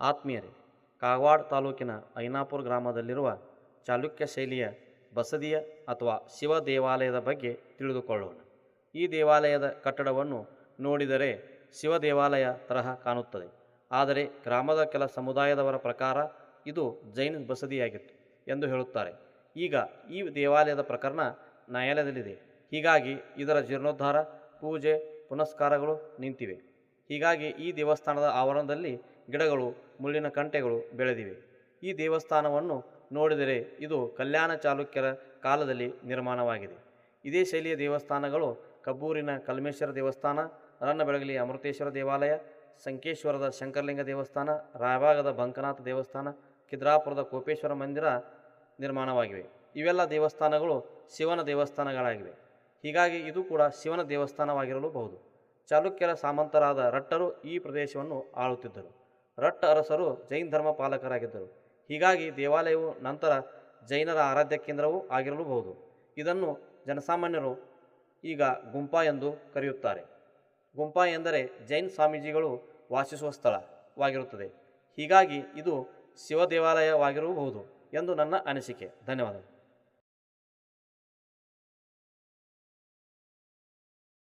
ಆತ್ಮೀಯರೇ, ಕಾಗವಾಡ ತಾಲೂಕಿನ ಐನಾಪುರ ಗ್ರಾಮದಲ್ಲಿರುವ ಚಾಲುಕ್ಯ ಶೈಲಿಯ ಬಸದಿಯ ಅಥವಾ ಶಿವ ದೇವಾಲಯದ ಬಗ್ಗೆ ತಿಳಿದುಕೊಳ್ಳೋಣ. ಈ ದೇವಾಲಯದ ಕಟ್ಟಡವನ್ನು ನೋಡಿದರೆ ಶಿವ ದೇವಾಲಯ ತರಹ ಕಾಣುತ್ತದೆ. ಆದರೆ ಗ್ರಾಮದ ಕೆಲ ಸಮುದಾಯದವರ ಪ್ರಕಾರ ಇದು ಜೈನ ಬಸದಿಯಾಗಿತ್ತು ಎಂದು ಹೇಳುತ್ತಾರೆ. ಈಗ ಈ ದೇವಾಲಯದ ಪ್ರಕರಣ ನ್ಯಾಯಾಲಯದಲ್ಲಿದೆ. ಹೀಗಾಗಿ ಇದರ ಜೀರ್ಣೋದ್ಧಾರ, ಪೂಜೆ, ಪುನಸ್ಕಾರಗಳು ನಿಂತಿವೆ. ಹೀಗಾಗಿ ಈ ದೇವಸ್ಥಾನದ ಆವರಣದಲ್ಲಿ ಗಿಡಗಳು, ಮುಳ್ಳಿನ ಕಂಟೆಗಳು ಬೆಳೆದಿವೆ. ಈ ದೇವಸ್ಥಾನವನ್ನು ನೋಡಿದರೆ ಇದು ಕಲ್ಯಾಣ ಚಾಲುಕ್ಯರ ಕಾಲದಲ್ಲಿ ನಿರ್ಮಾಣವಾಗಿದೆ. ಇದೇ ಶೈಲಿಯ ದೇವಸ್ಥಾನಗಳು ಕಬ್ಬೂರಿನ ಕಲ್ಮೇಶ್ವರ ದೇವಸ್ಥಾನ ರನ್ನಬೆಳಗಲಿ ಅಮೃತೇಶ್ವರ ದೇವಾಲಯ, ಸಂಕೇಶ್ವರದ ಶಂಕರಲಿಂಗ ದೇವಸ್ಥಾನ, ರಾಯಭಾಗದ ಬಂಕನಾಥ ದೇವಸ್ಥಾನ, ಕಿದ್ರಾಪುರದ ಕೋಪೇಶ್ವರ ಮಂದಿರ ನಿರ್ಮಾಣವಾಗಿವೆ. ಇವೆಲ್ಲ ದೇವಸ್ಥಾನಗಳು ಶಿವನ ದೇವಸ್ಥಾನಗಳಾಗಿವೆ. ಹೀಗಾಗಿ ಇದು ಕೂಡ ಶಿವನ ದೇವಸ್ಥಾನವಾಗಿರಲೂಬಹುದು. ಚಾಲುಕ್ಯರ ಸಾಮಂತರಾದ ರಟ್ಟರು ಈ ಪ್ರದೇಶವನ್ನು ಆಳುತ್ತಿದ್ದರು. ರಟ್ಟ ಅರಸರು ಜೈನ ಧರ್ಮ ಪಾಲಕರಾಗಿದ್ದರು. ಹೀಗಾಗಿ ದೇವಾಲಯವು ನಂತರ ಜೈನರ ಆರಾಧ್ಯ ಕೇಂದ್ರವೂ ಆಗಿರಲೂಬಹುದು. ಇದನ್ನು ಜನಸಾಮಾನ್ಯರು ಈಗ ಗುಂಪಾ ಎಂದು ಕರೆಯುತ್ತಾರೆ. ಗುಂಪಾ ಎಂದರೆ ಜೈನ್ ಸ್ವಾಮೀಜಿಗಳು ವಾಸಿಸುವ ಸ್ಥಳವಾಗಿರುತ್ತದೆ. ಹೀಗಾಗಿ ಇದು ಶಿವ ದೇವಾಲಯವಾಗಿರಬಹುದು ಎಂದು ನನ್ನ ಅನಿಸಿಕೆ. ಧನ್ಯವಾದಗಳು.